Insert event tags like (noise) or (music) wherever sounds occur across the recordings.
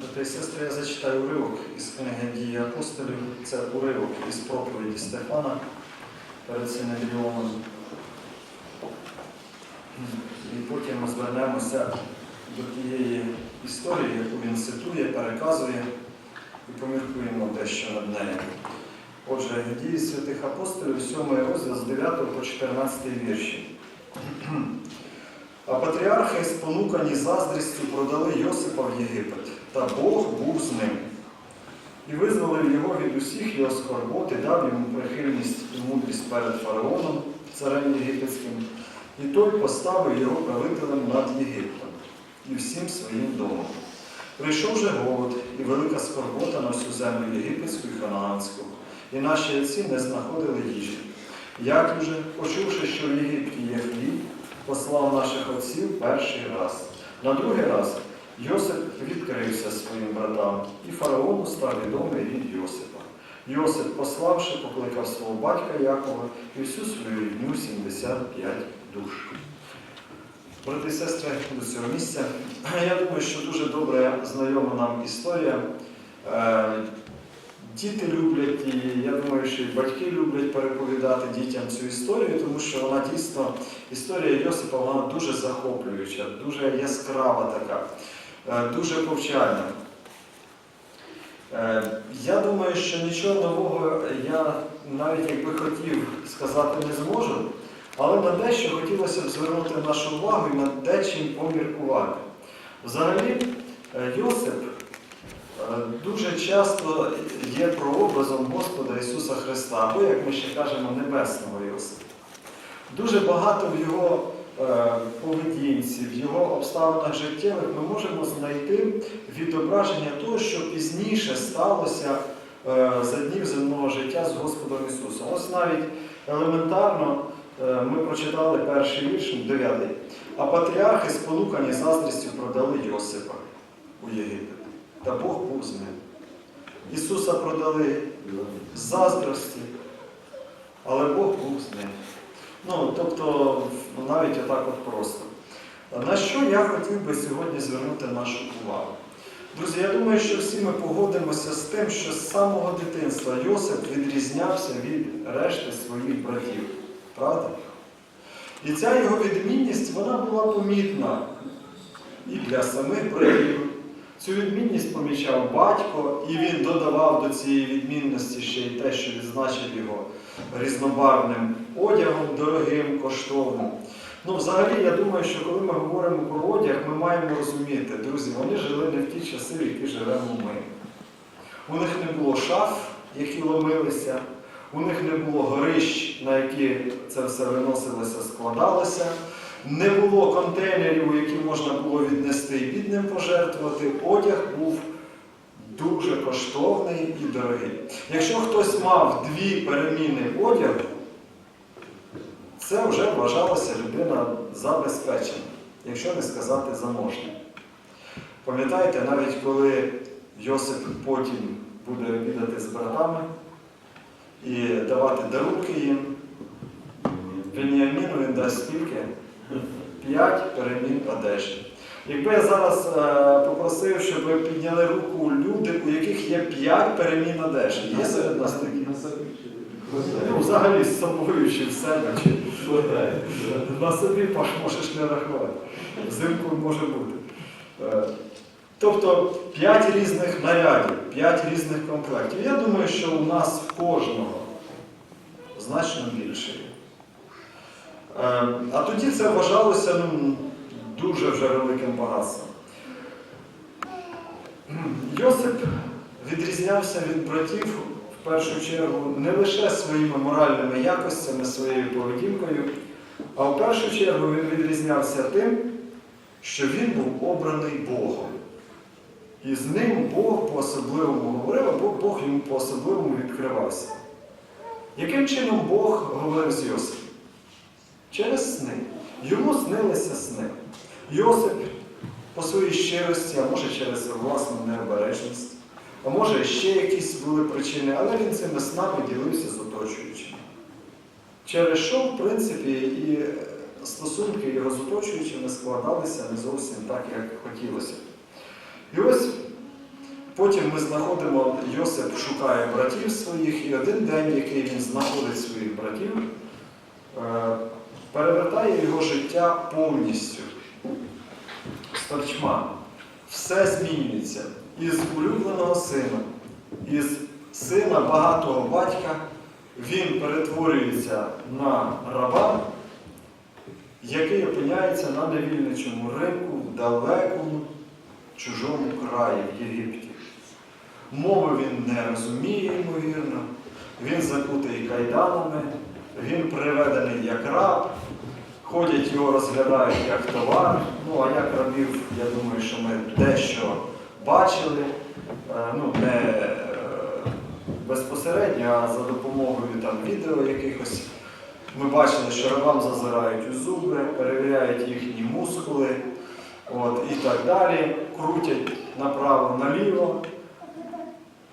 Брати і сестри, я зачитаю уривок із книги Дії апостолів. Це уривок із проповіді Стефана перед Синедріоном. І потім ми звернемося до тієї історії, яку він цитує, переказує, і поміркуємо дещо над нею. Отже, дії святих апостолів, 7 розділ з 9 по 14 вірші. А патріархи, спонукані заздрістю, продали Йосипа в Єгипет, та Бог був з ним. І визволив його від усіх його скорбот і дав йому прихильність і мудрість перед фараоном, царем єгипетським, і той поставив його правителем над Єгиптом і всім своїм домом. Прийшов же голод і велика скорбота на всю землю єгипетську і ханаанську, і наші отці не знаходили їжі. Як уже, почувши, що в Єгипті є хліб, послав наших отців перший раз. На другий раз Йосип відкрився своїм братам, і фараону став відомий від Йосипа. Йосип, пославши, покликав свого батька Якова і всю свою рідню 75 душ. Брати і сестри, до цього місця. (clears throat) Я думаю, що дуже добре знайома нам історія. Е, Діти люблять, і я думаю, що і батьки люблять переповідати дітям цю історію, тому що вона дійсно, історія Йосипа, вона дуже захоплююча, дуже яскрава така, дуже повчальна. Е, Я думаю, що нічого нового я навіть якби хотів сказати не зможу, але на дещо хотілося б звернути нашу увагу і над дечим поміркувати. Взагалі, е, Йосип е, дуже часто є прообразом Господа Ісуса Христа, або, як ми ще кажемо, Небесного Йосипа. Дуже багато в його е, поведінці, в його обставинах життєвих ми можемо знайти відображення того, що пізніше сталося е, за днів земного життя з Господом Ісусом. Ось навіть елементарно е, ми прочитали перший вірш, дев'ятий. А патріархи, спонукані заздрістю, продали Йосипа у Єгипет. Та Бог був з ним. Ісуса продали заздрості, але Бог був з ним. Ну, тобто, навіть отак от просто. На що я хотів би сьогодні звернути нашу увагу? Друзі, я думаю, що всі ми погодимося з тим, що з самого дитинства Йосип відрізнявся від решти своїх братів. Правда? І ця його відмінність вона була помітна і для самих братів. Цю відмінність помічав батько, і він додавав до цієї відмінності ще й те, що відзначив його різнобарвним одягом, дорогим, коштовним. Ну, взагалі, я думаю, що коли ми говоримо про одяг, ми маємо розуміти, друзі, вони жили не в ті часи, в які живемо ми. У них не було шаф, які ломилися, у них не було горищ, на які це все виносилося, складалося. Не було контейнерів, які можна було віднести і бідним пожертвувати. Одяг був дуже коштовний і дорогий. Якщо хтось мав дві переміни одягу, це вже вважалася людина забезпечена, якщо не сказати заможна. Пам'ятаєте, навіть коли Йосип потім буде обідати з братами і давати дарунки їм, Веніаміну він дасть скільки? П'ять перемін одежі. Якби я зараз е, попросив, щоб ви підняли руку люди, у яких є п'ять перемін одежі. Є серед нас такі? Ну, взагалі з собою чи в себе, чи на собі паш можеш не рахувати. Взимку може бути. Е, Тобто п'ять різних нарядів, п'ять різних комплектів. Я думаю, що у нас в кожного значно більше. Е, А тоді це вважалося ну, дуже вже великим багатством. Йосип відрізнявся від братів в першу чергу не лише своїми моральними якостями, своєю поведінкою, а в першу чергу він відрізнявся тим, що він був обраний Богом. І з ним Бог по-особливому говорив, або Бог йому по-особливому відкривався. Яким чином Бог говорив з Йосипом? Через сни. Йому снилися сни. Йосип по своїй щирості, а може через власну необережність, а може ще якісь були причини, але він цими снами ділився з оточуючими. Через що, в принципі, і стосунки його з оточуючими складалися не зовсім так, як хотілося. І ось Потім ми знаходимо, Йосип шукає братів своїх, і один день, який він знаходить своїх братів, е, перевертає його життя повністю. Сторчма. Все змінюється. Із улюбленого сина, із сина багатого батька, він перетворюється на раба, який опиняється на невільничому ринку в далекому чужому краї в Єгипті. Мови він не розуміє, ймовірно, він закутий кайданами, він приведений як раб, ходять його розглядають як товар. Ну, а як рабів, я думаю, що ми дещо бачили, Е, ну, не е, безпосередньо, а за допомогою там, відео якихось. Ми бачили, що рабам зазирають у зуби, перевіряють їхні мускули от, і так далі, крутять направо-наліво.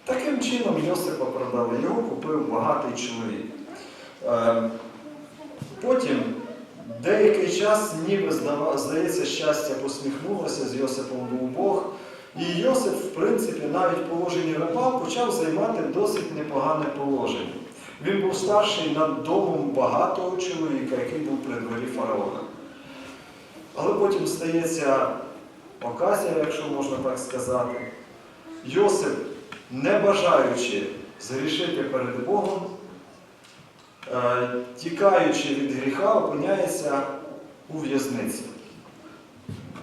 Таким чином Йосипа продали, його купив багатий чоловік. Е, Потім деякий час, ніби здається, щастя посміхнулося, з Йосипом був Бог. І Йосип, в принципі, навіть в положенні раба почав займати досить непогане положення. Він був старший над домом багатого чоловіка, який був при дворі фараона. Але потім стається оказія, якщо можна так сказати. Йосип, не бажаючи згрішити перед Богом, е, тікаючи від гріха, опиняється у в'язниці.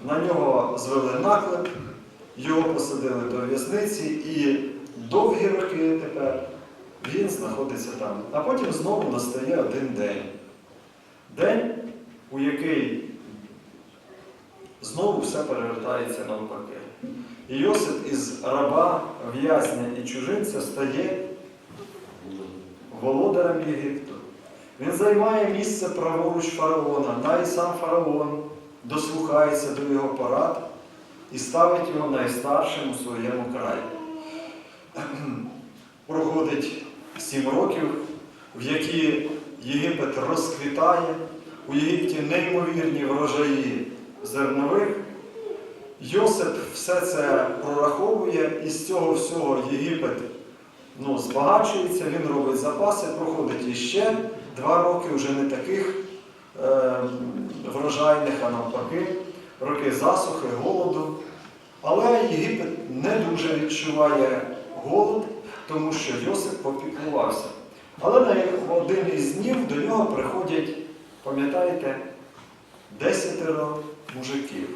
На нього звели наклеп, його посадили до в'язниці і довгі роки тепер він знаходиться там. А потім знову настає один день. День, у який знову все перевертається навпаки. І Йосип із раба, в'язня і чужинця стає володарем Єгипту. Він займає місце праворуч фараона, навіть сам фараон дослухається до його порад і ставить його найстаршим у своєму краї. (clears throat) Проходить сім років, в які Єгипет розквітає, у Єгипті неймовірні врожаї зернових. Йосип все це прораховує, і з цього всього Єгипет ну, збагачується, він робить запаси, проходить іще два роки, вже не таких е, врожайних, а навпаки, роки засухи, голоду. Але Єгипет не дуже відчуває голод, тому що Йосип попіклувався. Але на один із днів до нього приходять, пам'ятаєте, десятеро мужиків.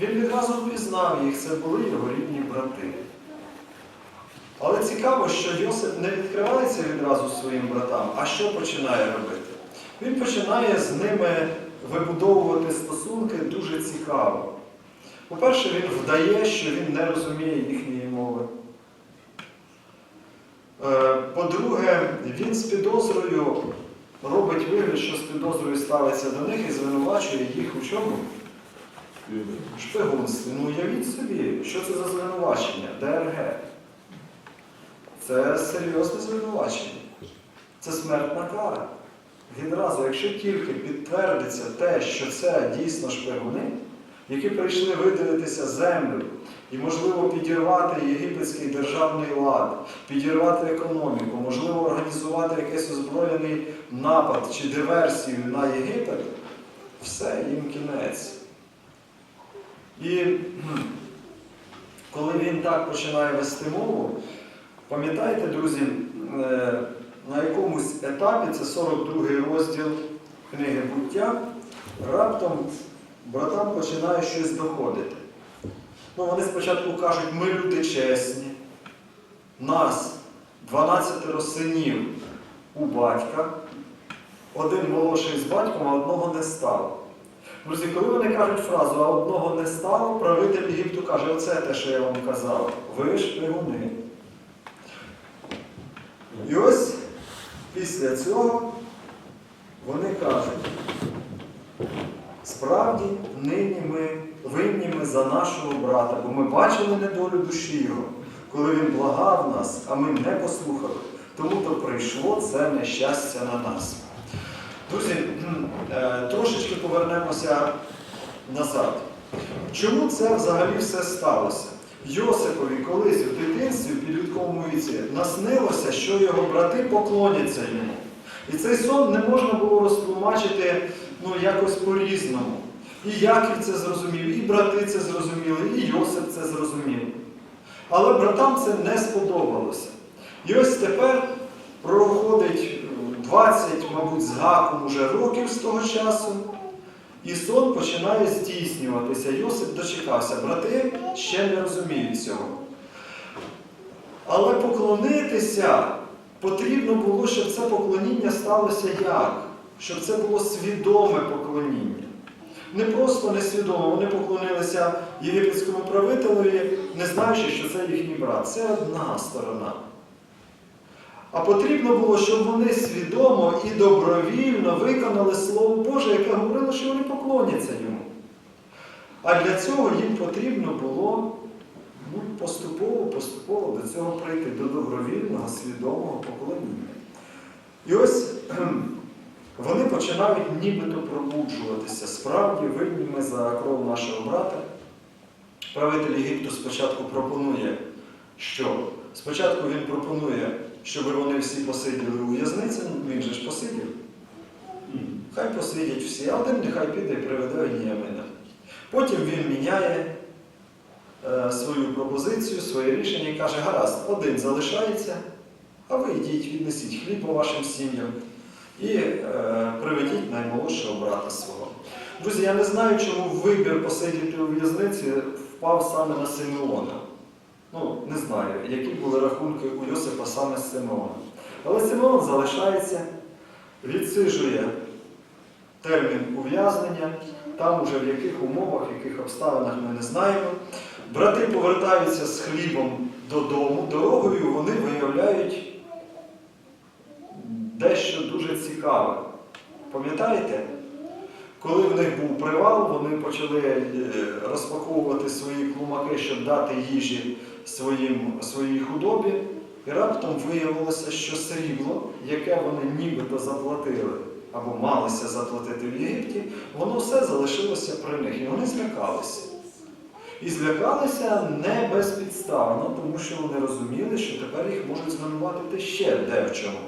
Він відразу впізнав їх, це були його рідні брати. Але цікаво, що Йосип не відкривається відразу своїм братам, а що починає робити? Він починає з ними вибудовувати стосунки дуже цікаво. По-перше, він вдає, що він не розуміє їхньої мови. Е, По-друге, він з підозрою робить вигляд, що з підозрою ставиться до них і звинувачує їх у чому? Шпигунстві. Ну уявіть собі, що це за звинувачення? ДРГ. Це серйозне звинувачення. Це смертна кара. Відразу, якщо тільки підтвердиться те, що це дійсно шпигуни, які прийшли видивитися землю і, можливо, підірвати єгипетський державний лад, підірвати економіку, можливо, організувати якийсь озброєний напад чи диверсію на Єгипет, все, їм кінець. І коли він так починає вести мову, пам'ятаєте, друзі, е, на якомусь етапі, це 42 розділ книги буття, раптом братам починає щось доходити. Ну, вони спочатку кажуть, ми люди чесні, нас 12 синів у батька, один молодший з батьком, а одного не стало. Друзі, коли вони кажуть фразу, а одного не стало, правитель Єгипту каже, оце те, що я вам казав, ви шпигуни. І ось після цього вони кажуть, справді нині ми винні ми за нашого брата, бо ми бачили недолю душі його, коли він благав нас, а ми не послухали. Тому то прийшло це нещастя на нас. Друзі, е, трошечки повернемося назад. Чому це взагалі все сталося? Йосипові колись в дитинстві, в підлітковому віці, наснилося, що його брати поклоняться йому. І цей сон не можна було розтлумачити ну, якось по-різному. І Яків це зрозумів, і брати це зрозуміли, і Йосип це зрозумів. Але братам це не сподобалося. І ось тепер проходить 20, мабуть, з гаком уже років з того часу, і сон починає здійснюватися. Йосип дочекався. Брати ще не розуміють цього. Але поклонитися потрібно було, щоб це поклоніння сталося як? Щоб це було свідоме поклоніння. Не просто несвідомо, вони поклонилися єгипетському правителеві, не знаючи, що це їхній брат. Це одна сторона. А потрібно було, щоб вони свідомо і добровільно виконали Слово Боже, яке говорило, що вони поклоняться йому. А для цього їм потрібно було ну, поступово, поступово до цього прийти, до добровільного, свідомого поклоніння. І ось вони починають нібито пробуджуватися. Справді винні ми за кров нашого брата. Правитель Єгипту спочатку пропонує, що спочатку він пропонує, щоб вони всі посиділи у в'язниці, ну, він же ж посидів. Хай посидять всі, а один нехай піде і приведе Веніамина. Потім він міняє е, свою пропозицію, своє рішення і каже, гаразд, один залишається, а ви йдіть, віднесіть хліб по вашим сім'ям і е, приведіть наймолодшого брата свого. Друзі, я не знаю, чому вибір посидіти у в'язниці впав саме на Симеона. Ну, не знаю, які були рахунки у Йосипа саме з Симеона. Але Симеон залишається, відсижує термін ув'язнення, там уже в яких умовах, в яких обставинах ми не знаємо. Брати повертаються з хлібом додому. Дорогою вони виявляють дещо дуже цікаве. Пам'ятаєте? Коли в них був привал, вони почали е, розпаковувати свої клумаки, щоб дати їжі своїм, своїй худобі. І раптом виявилося, що срібло, яке вони нібито заплатили або малися заплатити в Єгипті, воно все залишилося при них. І вони злякалися. І злякалися не безпідставно, тому що вони розуміли, що тепер їх можуть звинуватити ще де в чому.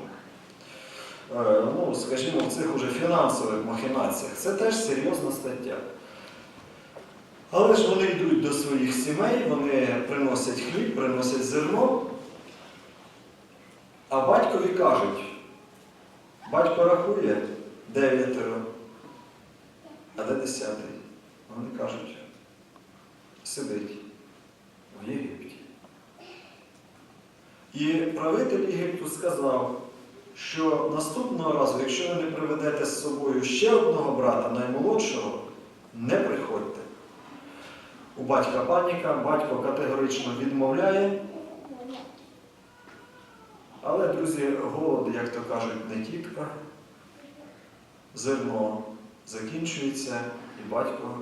Е, ну, скажімо, в цих уже фінансових махінаціях. Це теж серйозна стаття. Але ж вони йдуть до своїх сімей, вони приносять хліб, приносять зерно. А батькові кажуть, батько рахує дев'ятеро, а де десятий? Вони кажуть, сидить в Єгипті. І правитель Єгипту сказав, що наступного разу, якщо ви не приведете з собою ще одного брата, наймолодшого, не приходьте. У батька паніка, батько категорично відмовляє. Але, друзі, голод, як то кажуть, не тітка. Зерно закінчується, і батько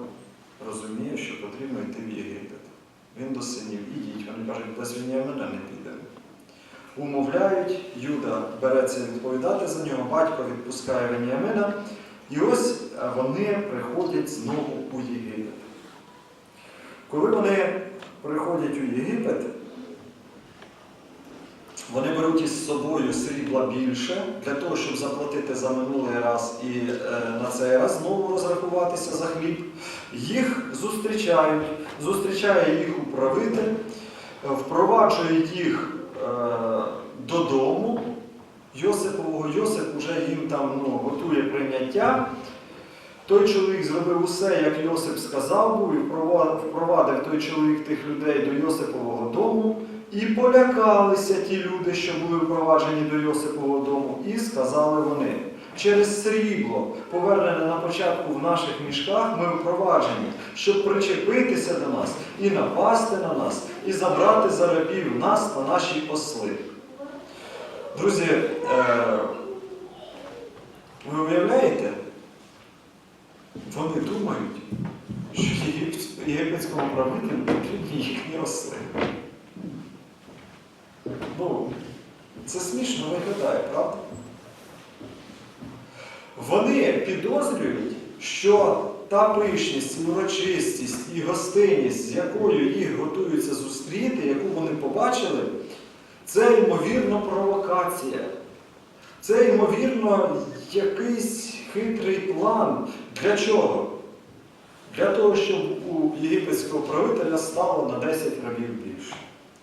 розуміє, що потрібно йти в Єгипет. Він до синів, ідіть. Вони кажуть, без Веніамина не підемо. Умовляють, Юда береться відповідати за нього, батько відпускає Веніамина. І ось е, вони приходять знову у Єгипет. Коли вони приходять у Єгипет, вони беруть із собою срібла більше для того, щоб заплатити за минулий раз і е, на цей раз знову розрахуватися за хліб. Їх зустрічають, зустрічає їх управитель, впроваджують їх е, додому. Йосипового Йосип вже їм там ну, готує прийняття. Той чоловік зробив усе, як Йосип сказав був, і впровадив- той чоловік тих людей до Йосипового дому. І полякалися ті люди, що були впроваджені до Йосипового дому, і сказали вони, через срібло, повернене на початку в наших мішках, ми впроваджені, щоб причепитися до нас і напасти на нас, і забрати за рабів нас та наші осли. Друзі, е, ви уявляєте? Вони думають, що єгип- єгипетському правителю потрібні їхні осли. Ну, це смішно виглядає, правда? Вони підозрюють, що та пишність, урочистість, і гостинність, з якою їх готуються зустріти, яку вони побачили, це ймовірно провокація. Це, ймовірно, якийсь хитрий план. Для чого? Для того, щоб у єгипетського правителя стало на 10 рабів більше.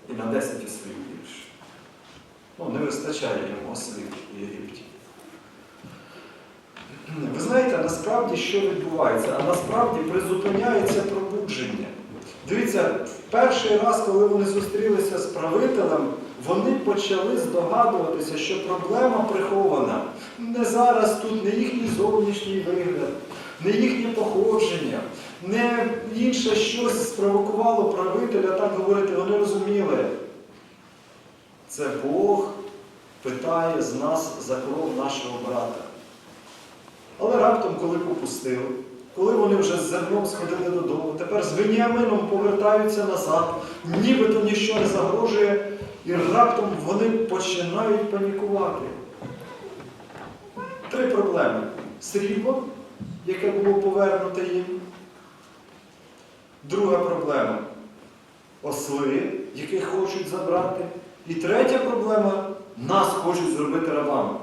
І на 10 ослів більше. Ну, не вистачає йому ослів в Єгипті. Ви знаєте, насправді що відбувається? А насправді призупиняється пробудження. Дивіться, в перший раз, коли вони зустрілися з правителем, вони почали здогадуватися, що проблема прихована. Не зараз тут не їхній зовнішній вигляд, не їхнє походження, не інше щось спровокувало правителя так говорити. Вони розуміли. Це Бог питає з нас за кров нашого брата. Але раптом, коли попустили, коли вони вже з зерном сходили додому, тепер з Веніамином повертаються назад, нібито ніщо не загрожує, і раптом вони починають панікувати. Три проблеми. Срібло, яке було повернуте їм. Друга проблема осли, яких хочуть забрати. І третя проблема нас хочуть зробити рабами.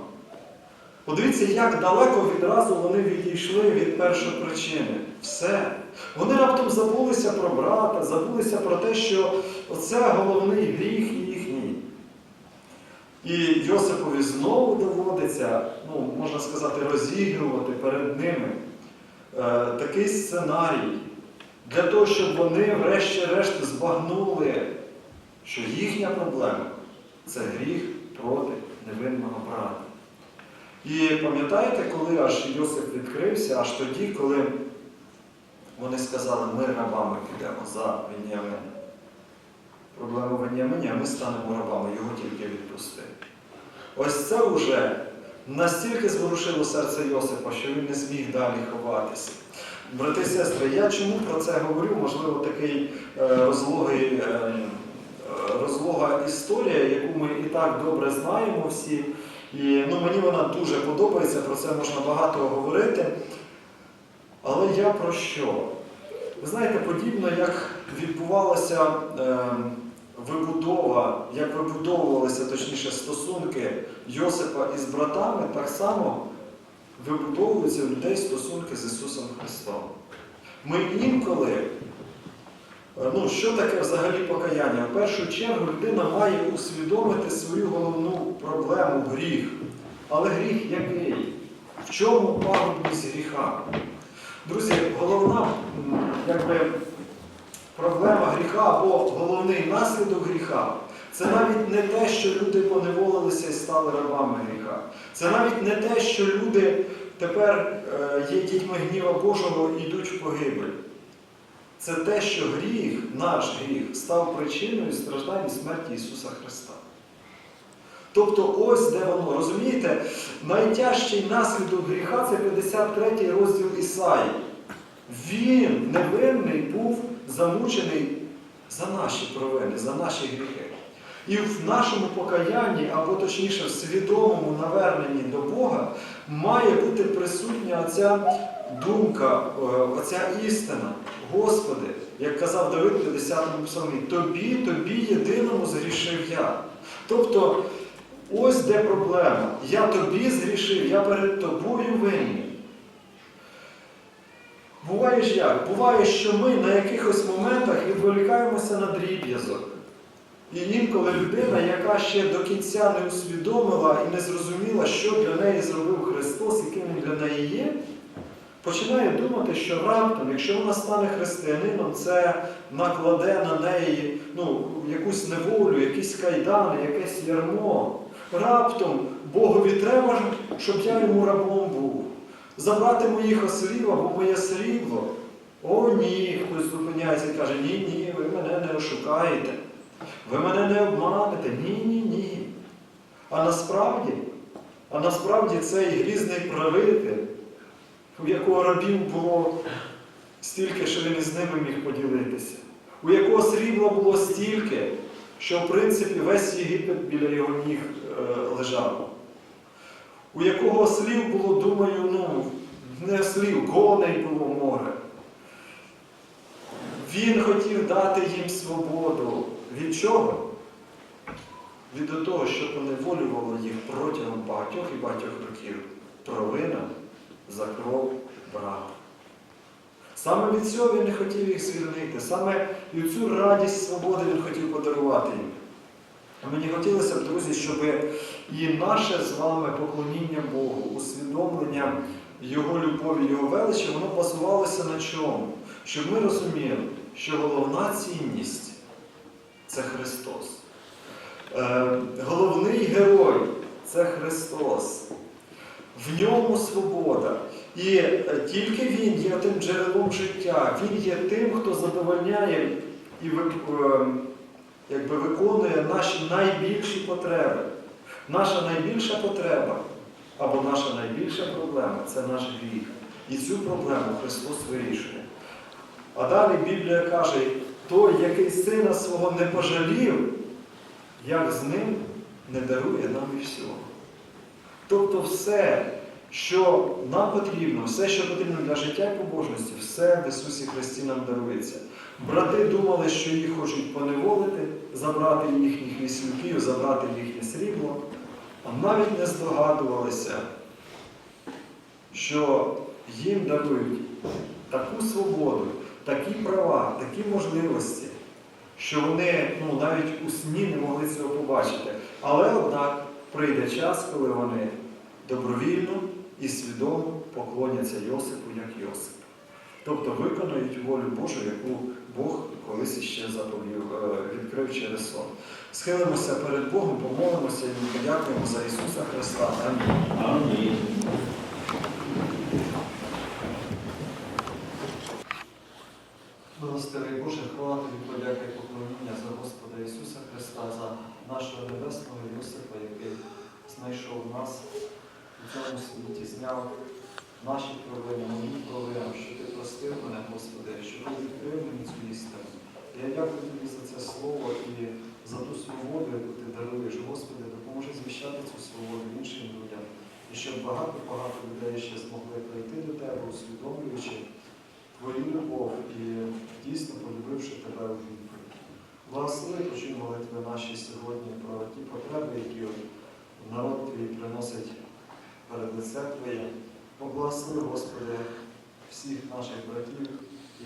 Подивіться, як далеко відразу вони відійшли від першої причини. Все. Вони раптом забулися про брата, забулися про те, що оце головний гріх їхній. І Йосипові знову доводиться, ну, можна сказати, розігрувати перед ними е, такий сценарій для того, щоб вони врешті-решт збагнули, що їхня проблема це гріх проти невинного брата. І пам'ятаєте, коли аж Йосип відкрився, аж тоді, коли вони сказали, ми рабами підемо за Веніамина. Проблема в Веніамині, а ми станемо рабами, його тільки відпусти. Ось це вже настільки зворушило серце Йосипа, що він не зміг далі ховатися. Брати і сестри, я чому про це говорю? Можливо, такий е, розлогий, е, е, розлога історія, яку ми і так добре знаємо всі. І ну, мені вона дуже подобається, про це можна багато говорити. Але я про що? Ви знаєте, подібно як відбувалася е, вибудова, як вибудовувалися точніше стосунки Йосипа із братами, так само вибудовуються в людей стосунки з Ісусом Христом. Ми інколи, ну що таке взагалі покаяння? В першу чергу людина має усвідомити свою головну проблему гріх. Але гріх який? В чому пагубність гріха? Друзі, головна якби, проблема гріха або головний наслідок гріха це навіть не те, що люди поневолилися і стали рабами гріха. Це навіть не те, що люди тепер е, є дітьми гніва Божого і йдуть в погибель. Це те, що гріх, наш гріх, став причиною страждань і смерті Ісуса Христа. Тобто ось де воно, розумієте, найтяжчий наслідок гріха це 53 розділ Ісаї. Він невинний був замучений за наші провини, за наші гріхи. І в нашому покаянні, або точніше в свідомому наверненні до Бога, має бути присутня оця думка, е, оця істина. Господи, як казав Давид в 50-му псалмі, тобі, тобі єдиному згрішив я. Тобто, ось де проблема. Я тобі згрішив, я перед тобою винний. Буває ж як? Буває, що ми на якихось моментах відволікаємося на дріб'язок. І інколи людина, яка ще до кінця не усвідомила і не зрозуміла, що для неї зробив Христос, яким він для неї є, починає думати, що раптом, якщо вона стане християнином, це накладе на неї ну, якусь неволю, якісь кайдани, якесь ярмо. Раптом Богові треба, щоб я йому рабом був. Забрати моїх ослів або моє срібло. О, ні, хтось зупиняється і каже, ні, ні, ви мене не ошукаєте. Ви мене не обманете. Ні, ні, ні. А насправді, а насправді цей грізний правитель, у якого рабів було стільки, що він із ними міг поділитися, у якого срібла було стільки, що в принципі весь Єгипет біля його ніг е, лежав. У якого слів було, думаю, ну, не слів, коней було море. Він хотів дати їм свободу. Від чого? Від того, що поневолювало їх протягом багатьох і багатьох років. Провина за кров брата. Саме від цього він не хотів їх звільнити, саме і цю радість свободи він хотів подарувати їм. А Мені хотілося б, друзі, щоб і наше з вами поклоніння Богу, усвідомлення Його любові, Його величі, воно базувалося на чому? Щоб ми розуміли, що головна цінність це Христос. Е, головний герой це Христос. В ньому свобода. І е, тільки Він є тим джерелом життя, Він є тим, хто задовольняє і е, якби виконує наші найбільші потреби. Наша найбільша потреба або наша найбільша проблема це наш гріх. І цю проблему Христос вирішує. А далі Біблія каже, той, який сина свого не пожалів, як з ним не дарує нам і всього. Тобто все, що нам потрібно, все, що потрібно для життя і побожності, все в Ісусі Христі нам дарується. Брати думали, що їх хочуть поневолити, забрати їхніх віслюків, забрати їхнє срібло, а навіть не здогадувалися, що їм дарують таку свободу, такі права, такі можливості, що вони ну, навіть у сні не могли цього побачити. Але однак прийде час, коли вони добровільно і свідомо поклоняться Йосипу як Йосип. Тобто виконують волю Божу, яку Бог колись іще заповів, е, відкрив через сон. Схилимося перед Богом, помолимося і подякуємо за Ісуса Христа. Амінь. Амінь. Милостивий Боже, хвала тобі, подяка і поклоніння за Господа Ісуса Христа, за нашого небесного Йосипа, який знайшов нас у цьому світі, зняв наші провини, мої провини, що ти простив мене, Господи, що ти відкрив мені цю істину. Я дякую тобі за це слово і за ту свободу, яку ти даруєш. Господи, допоможи звіщати цю свободу іншим людям. І щоб багато-багато людей ще змогли прийти до тебе, усвідомлюючи твою любов і дійсно полюбивши тебе у відповідь. Благослови почуй молитви наші сьогодні про ті потреби, які народ твій приносить перед лице Твоє. Поблагослови, Господи, всіх наших братів,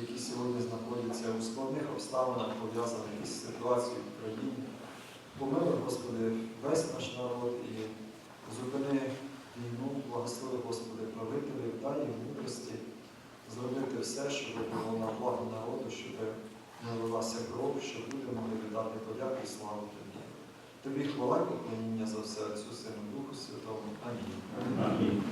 які сьогодні знаходяться у складних обставинах, пов'язаних із ситуацією в країні. Помилуй, Господи, весь наш народ і зупини війну, благослови, Господи, правителів, дай їм мудрості зробити все, щоб було на благо народу, щоб не лилася кров, щоб могли віддати подяку і славу Тобі. Тобі хвала поклоніння за все Отцю, Сину Духу Святому. Амінь. Амінь.